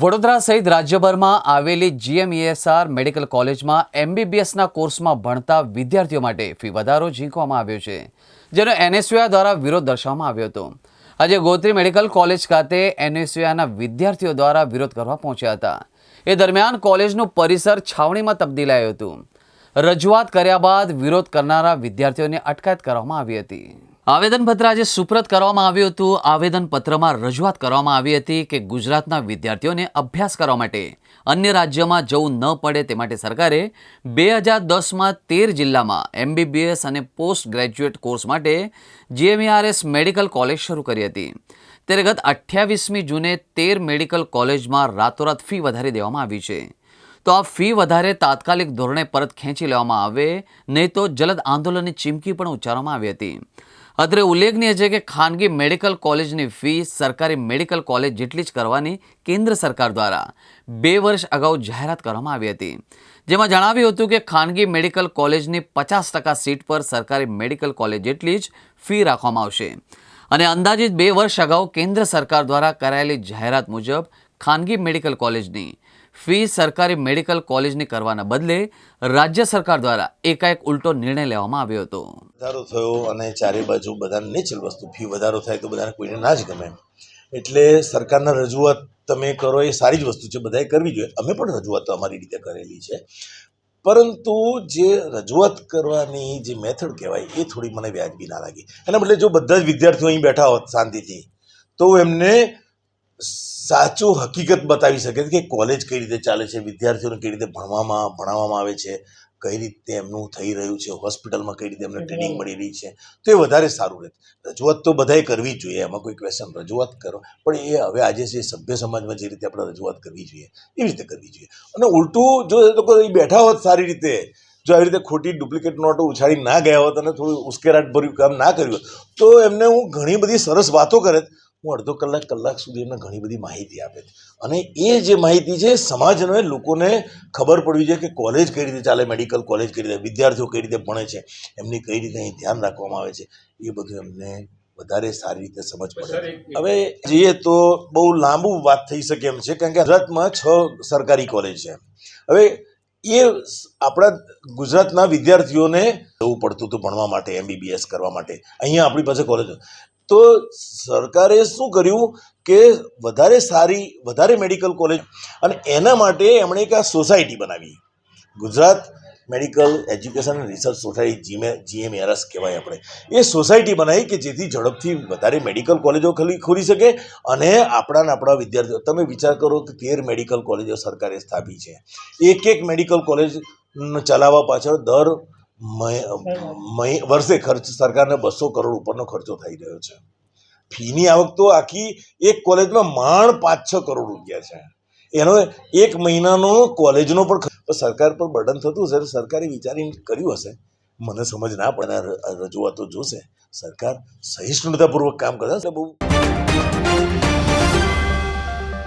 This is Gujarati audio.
વડોદરા સહિત રાજ્યભરમાં આવેલી જીએમઈએસઆર મેડિકલ કોલેજમાં એમબીબીએસના કોર્સમાં ભણતા વિદ્યાર્થીઓ માટે ફી વધારો ઝીંકવામાં આવ્યો છે, જેનો એનએસયુઆઈ દ્વારા વિરોધ દર્શાવવામાં આવ્યો હતો. આજે ગોત્રી મેડિકલ કોલેજ ખાતે એનએસયુઆઈના વિદ્યાર્થીઓ દ્વારા વિરોધ કરવા પહોંચ્યા હતા. એ દરમિયાન કોલેજનું પરિસર છાવણીમાં તબદીલાયું હતું. રજૂઆત કર્યા બાદ વિરોધ કરનારા વિદ્યાર્થીઓની અટકાયત કરવામાં આવી હતી. આવેદનપત્ર આજે સુપ્રત કરવામાં આવ્યું હતું. આવેદનપત્રમાં રજૂઆત કરવામાં આવી હતી કે ગુજરાતના વિદ્યાર્થીઓને અભ્યાસ કરવા માટે અન્ય રાજ્યમાં જવું ન પડે તે માટે સરકારે બે હજાર દસમાં તેર જિલ્લામાં એમબીબીએસ અને પોસ્ટ ગ્રેજ્યુએટ કોર્સ માટે જીએમઈઆરએસ મેડિકલ કોલેજ શરૂ કરી હતી. ત્યારે ગત અઠ્યાવીસમી જૂને તેર મેડિકલ કોલેજમાં રાતોરાત ફી વધારી દેવામાં આવી છે. તો આ ફી વધારે તાત્કાલિક ધોરણે પરત ખેંચી લેવામાં આવે, નહીં તો જલદ આંદોલનની ચીમકી પણ ઉચ્ચારવામાં આવી હતી. અત્રે ઉલ્લેખનીય છે કે ખાનગી મેડિકલ કોલેજની ફી સરકારી મેડિકલ કોલેજ જેટલી જ કરવાની કેન્દ્ર સરકાર દ્વારા બે વર્ષ અગાઉ જાહેરાત કરવામાં આવી હતી. જેમાં જણાવ્યું હતું કે ખાનગી મેડિકલ કોલેજની પચાસ ટકા સીટ પર સરકારી મેડિકલ કોલેજ જેટલી જ ફી રાખવામાં આવશે. અને અંદાજિત બે વર્ષ અગાઉ કેન્દ્ર સરકાર દ્વારા કરાયેલી જાહેરાત મુજબ ખાનગી મેડિકલ કોલેજની ફી સરકારી મેડિકલ કોલેજની કરવાના બદલે રાજ્ય સરકાર દ્વારા એકાએક ઉલટો નિર્ણય લેવામાં આવ્યો હતો. વધારો થયો અને ચારે બાજુ બધાને નેચરલ વસ્તુ, ફી વધારો થાય તો બધાને કોઈને ના જ ગમે. એટલે સરકારના રજૂઆત તમે કરો એ સારી જ વસ્તુ છે, બધાએ કરવી જોઈએ. અમે પણ રજૂઆત અમારી રીતે કરેલી છે. પરંતુ જે રજૂઆત કરવાની જે મેથડ કહેવાય એ થોડી મને વ્યાજબી ના લાગી. એના બદલે જો બધા જ વિદ્યાર્થીઓ અહીં બેઠા હોત શાંતિથી, તો એમને સાચું હકીકત બતાવી શકે કે કોલેજ કઈ રીતે ચાલે છે વિદ્યાર્થીઓને કઈ રીતે ભણવામાં ભણાવવામાં આવે છે કઈ રીતે એમનું થઈ રહ્યું છે હોસ્પિટલમાં કઈ રીતે એમને ટ્રેનિંગ મળી રહી છે તો એ વધારે સારું રહે. રજૂઆત તો બધાએ કરવી જ જોઈએ એમાં કોઈ ક્વેશ્ચન રજૂઆત કરો. પણ એ હવે આજે જે સભ્ય સમાજમાં જે રીતે આપણે રજૂઆત કરવી જોઈએ એવી રીતે કરવી જોઈએ. અને ઉલટું જો લોકો બેઠા હોત સારી રીતે જો આવી રીતે ખોટી ડુપ્લિકેટ નોટો ઉછાળી ના ગયા હોત અને થોડું ઉશ્કેરાટ ભર્યું કામ ના કર્યું તો એમને હું ઘણી બધી સરસ વાતો કરે હું અડધો કલાક કલાક સુધી એમને ઘણી બધી માહિતી આપે છે. અને એ જે માહિતી છે, સમાજને, લોકોને ખબર પડવી જોઈએ કે કોલેજ કઈ રીતે ચાલે, મેડિકલ કોલેજ કઈ રીતે, વિદ્યાર્થીઓ કઈ રીતે ભણે છે, એમની કઈ રીતે અહીં ધ્યાન રાખવામાં આવે છે, એ બધું એમને વધારે સારી રીતે સમજ પડે હવે જઈએ તો બહુ લાંબુ વાત થઈ શકે એમ છે, કારણ કે ગુજરાતમાં છ સરકારી કોલેજ છે. હવે એ આપણા ગુજરાતના વિદ્યાર્થીઓને જવું પડતું હતું ભણવા માટે એમબીબીએસ કરવા માટે. અહીંયા આપણી પાસે કોલેજ તો સરકારે શું કર્યું કે વધારે સારી, વધારે મેડિકલ કોલેજ અને એના માટે એમણે એક આ સોસાયટી બનાવી. Gujarat medical education research society જીમે GMRS કહેવાય આપણે. એ સોસાયટી બનાવી કે જેથી ઝડપથી વધારે મેડિકલ કોલેજો ખોલી ખોલી શકે અને આપણાને આપણા વિદ્યાર્થીઓ, તમે વિચાર કરો કે તેર મેડિકલ કોલેજો સરકારે સ્થાપી છે. એક એક મેડિકલ કોલેજ ચલાવવા પાછળ દર વર્ષે ખર્ચ સરકારને બસો કરોડ ઉપરનો ખર્ચો થઈ રહ્યો છે. ફીની આવક તો આખી એક કોલેજમાં માણ પાંચ છ કરોડ રૂપિયા છે. એનો એક મહિનાનો કોલેજનો પણ સરકાર પર બર્ડન થતું હશે સરકારે વિચારીને કર્યું હશે. મને સમજ ના પડે રજૂઆતો જોશે. સરકાર સહિષ્ણુતાપૂર્વક કામ કરે છે બહુ